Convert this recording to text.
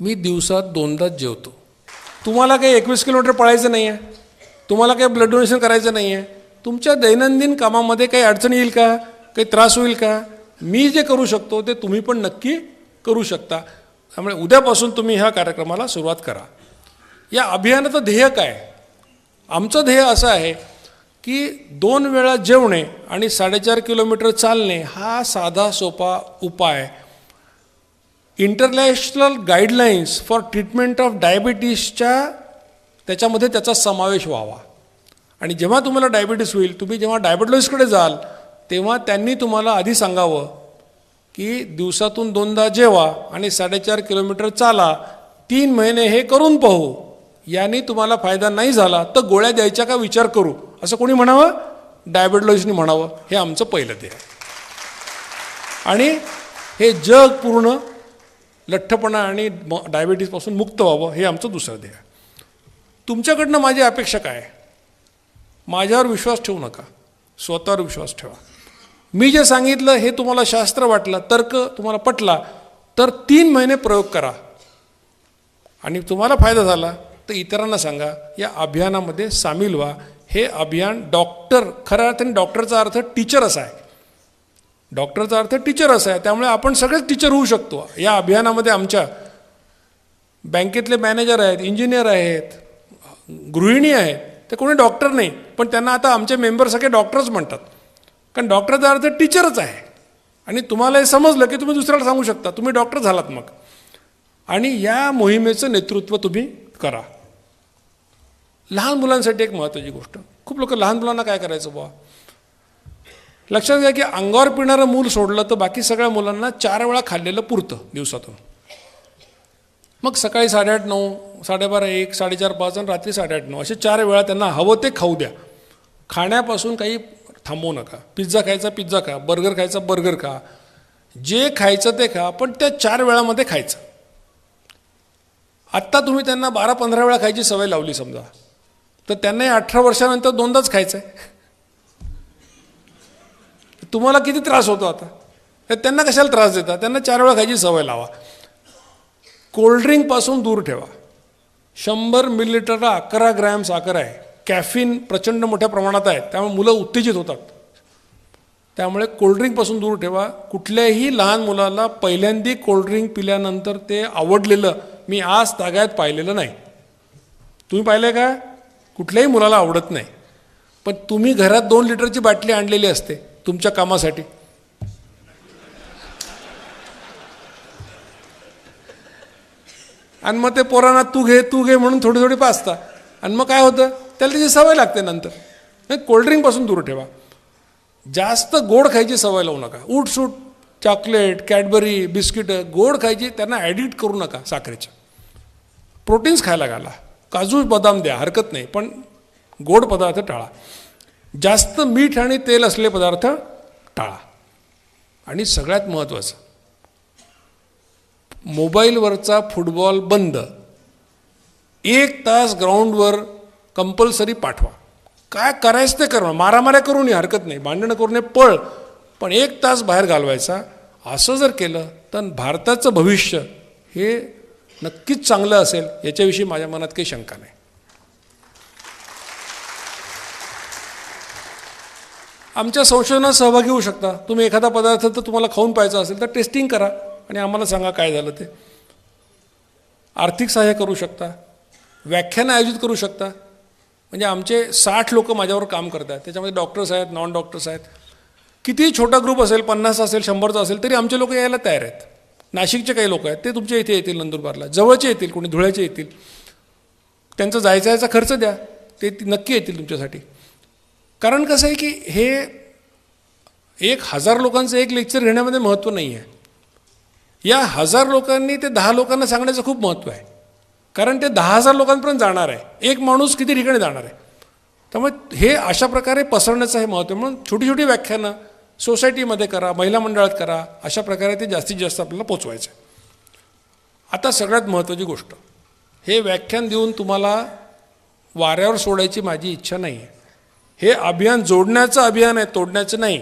मी दिवसात दोनदाच जेवतो. तुम्हाला काही एकवीस किलोमीटर पळायचं नाही आहे तुम्हाला काही ब्लड डोनेशन करायचं नाही आहे तुमच्या दैनंदिन कामामध्ये काही अडचण येईल का? काही त्रास होईल का? मी जे करू शकतो ते तुम्ही पण नक्की करू शकता. त्यामुळे उद्यापासून तुम्ही ह्या कार्यक्रमाला सुरुवात करा. या अभियानाचं ध्येय काय? आमचं ध्येय असं आहे की दोन वेळा जेवणे आणि साडेचार किलोमीटर चालणे हा साधा सोपा उपाय international guidelines for treatment of डायबिटीसच्या त्याच्यामध्ये त्याचा समावेश व्हावा. आणि जेव्हा तुम्हाला डायबिटीस होईल तुम्ही जेव्हा डायबिटॉलॉजिस्टकडे जाल तेव्हा त्यांनी तुम्हाला आधी सांगावं की दिवसातून दोनदा जेवा आणि साडेचार किलोमीटर चाला तीन महिने हे करून पाहू. याने तुम्हाला फायदा नाही झाला तर गोळ्या द्यायच्या का विचार करू? असं कोणी म्हणावं? डायबिटॉलॉजिस्टनी म्हणावं. हे आमचं पहिलं ध्येय आणि हे जग पूर्ण लठ्ठपणा आणि म- मुक्त व्हावं हे आमचं दुसरं ध्येय. आहे. तुमच्याकडनं माझी अपेक्षा काय? माझ्यावर विश्वास ठेवू नका. स्वतःवर विश्वास ठेवा. मी जे सांगितलं हे तुम्हाला शास्त्र वाटलं तर्क तुम्हाला पटला तर तीन महिने प्रयोग करा. आणि तुम्हाला फायदा झाला तर इतरांना सांगा या अभियानामध्ये सामील व्हा. हे अभियान डॉक्टर खऱ्या अर्थाने डॉक्टरचा अर्थ टीचर असा आहे. डॉक्टरचा अर्थ टीचर असा आहे त्यामुळे आपण सगळेच टीचर होऊ शकतो. या अभियानामध्ये आमच्या बँकेतले मॅनेजर आहेत इंजिनियर आहेत गृहिणी आहेत ते कोणी डॉक्टर नाही पण त्यांना आता आमचे मेंबर सगळे डॉक्टरच म्हणतात. कारण डॉक्टरचा अर्थ टीचरच आहे. आणि तुम्हाला हे समजलं की तुम्ही दुसऱ्याला सांगू शकता तुम्ही डॉक्टर झालात मग. आणि या मोहिमेचं नेतृत्व तुम्ही करा. लहान मुलांसाठी एक महत्त्वाची गोष्ट. खूप लोक लहान मुलांना काय करायचं बुवा? लक्षात घ्या की अंगावर पिणारं मूल सोडलं तर बाकी सगळ्या मुलांना चार वेळा खाल्लेलं पुरतं दिवसातून. मग सकाळी साडेआठ नऊ साडेबारा एक साडेचार पाच आणि रात्री साडेआठ नऊ असे चार वेळा त्यांना हवं ते खाऊ द्या. खाण्यापासून काही थांबवू नका. पिझ्झा खायचा पिझ्झा खा. बर्गर खायचा बर्गर खा. जे खायचं ते खा पण त्या चार वेळामध्ये खायचं. आत्ता तुम्ही त्यांना बारा पंधरा वेळा खायची सवय लावली समजा. तर त्यांनाही अठरा वर्षानंतर दोनदाच खायचं आहे तुम्हाला किती त्रास होतो आता? तर त्यांना कशाला त्रास देता? त्यांना चार वेळा खायची सवय लावा. कोल्ड्रिंकपासून दूर ठेवा. शंभर मिलीलिटरला अकरा ग्रॅम साखर आहे. कॅफिन प्रचंड मोठ्या प्रमाणात आहे. त्यामुळे मुलं उत्तेजित होतात. त्यामुळे कोल्ड्रिंकपासून दूर ठेवा. कुठल्याही लहान मुलाला पहिल्यांदी कोल्ड्रिंक पिल्यानंतर ते आवडलेलं मी आज तागायत पाहिलेलं नाही. तुम्ही पाहिलं का? कुठल्याही मुलाला आवडत नाही. पण तुम्ही घरात दोन लिटरची बाटली आणलेली असते. तुमच्या कामासाठी. आणि मग ते पोरांना तू घे तू घे म्हणून थोडी थोडी पाचता. आणि मग काय होतं? त्याला त्याची सवय लागते नंतर. नाही कोल्ड्रिंकपासून दूर ठेवा. जास्त गोड खायची सवय लावू नका. उठसूट चॉकलेट कॅडबरी बिस्किटं गोड खायची त्यांना ॲडिक्ट करू नका साखरेच्या प्रोटीन्स खायला घाला. काजू बदाम द्या हरकत नाही. पण गोड पदार्थ टाळा. जास्त मीठ आणि तेल असले पदार्थ टाळा. आणि सगळ्यात महत्त्वाचं मोबाईलवरचा फुटबॉल बंद. एक तास ग्राउंडवर कंपल्सरी पाठवा. काय करायचं ते करा मारामाऱ्या करू नये हरकत नाही. भांडणं करू नये पळ पण एक तास बाहेर घालवायचा. असं जर केलं तर भारताचं भविष्य हे नक्कीच चांगलं असेल याच्याविषयी माझ्या मनात काही शंका नाही. आमच्या संशोधनात सहभागी होऊ शकता. तुम्ही एखादा पदार्थ तर तुम्हाला खाऊन पाहायचा असेल तर टेस्टिंग करा आणि आम्हाला सांगा काय झालं ते. आर्थिक सहाय्य करू शकता. व्याख्यानं आयोजित करू शकता. म्हणजे आमचे साठ लोक माझ्यावर काम करतात. त्याच्यामध्ये डॉक्टर्स आहेत नॉन डॉक्टर्स आहेत. कितीही छोटा ग्रुप असेल पन्नास असेल शंभरचा असेल तरी आमचे लोक यायला तयार आहेत. नाशिकचे काही लोक आहेत ते तुमच्या इथे येतील नंदुरबारला. जवळचे येतील कोणी धुळ्याचे येतील. त्यांचा जायचा यायचा खर्च द्या. ते नक्की येतील तुमच्यासाठी. कारण कसं आहे की हे एक हजार लोकांचं एक लेक्चर घेण्यामध्ये महत्त्व नाही आहे. या हजार लोकांनी ते दहा लोकांना सांगण्याचं खूप महत्त्व आहे. कारण ते दहा हजार लोकांपर्यंत जाणार आहे. एक माणूस किती ठिकाणी जाणार आहे. त्यामुळे हे अशा प्रकारे पसरण्याचं हे महत्त्व म्हणून छोटी छोटी व्याख्यानं सोसायटीमध्ये करा महिला मंडळात करा अशा प्रकारे ते जास्तीत जास्त आपल्याला पोचवायचं आहे. आता सगळ्यात महत्त्वाची गोष्ट. हे व्याख्यान देऊन तुम्हाला वाऱ्यावर सोडायची माझी इच्छा नाही आहे हे अभियान जोडण्याचं अभियान आहे तोडण्याचं नाही.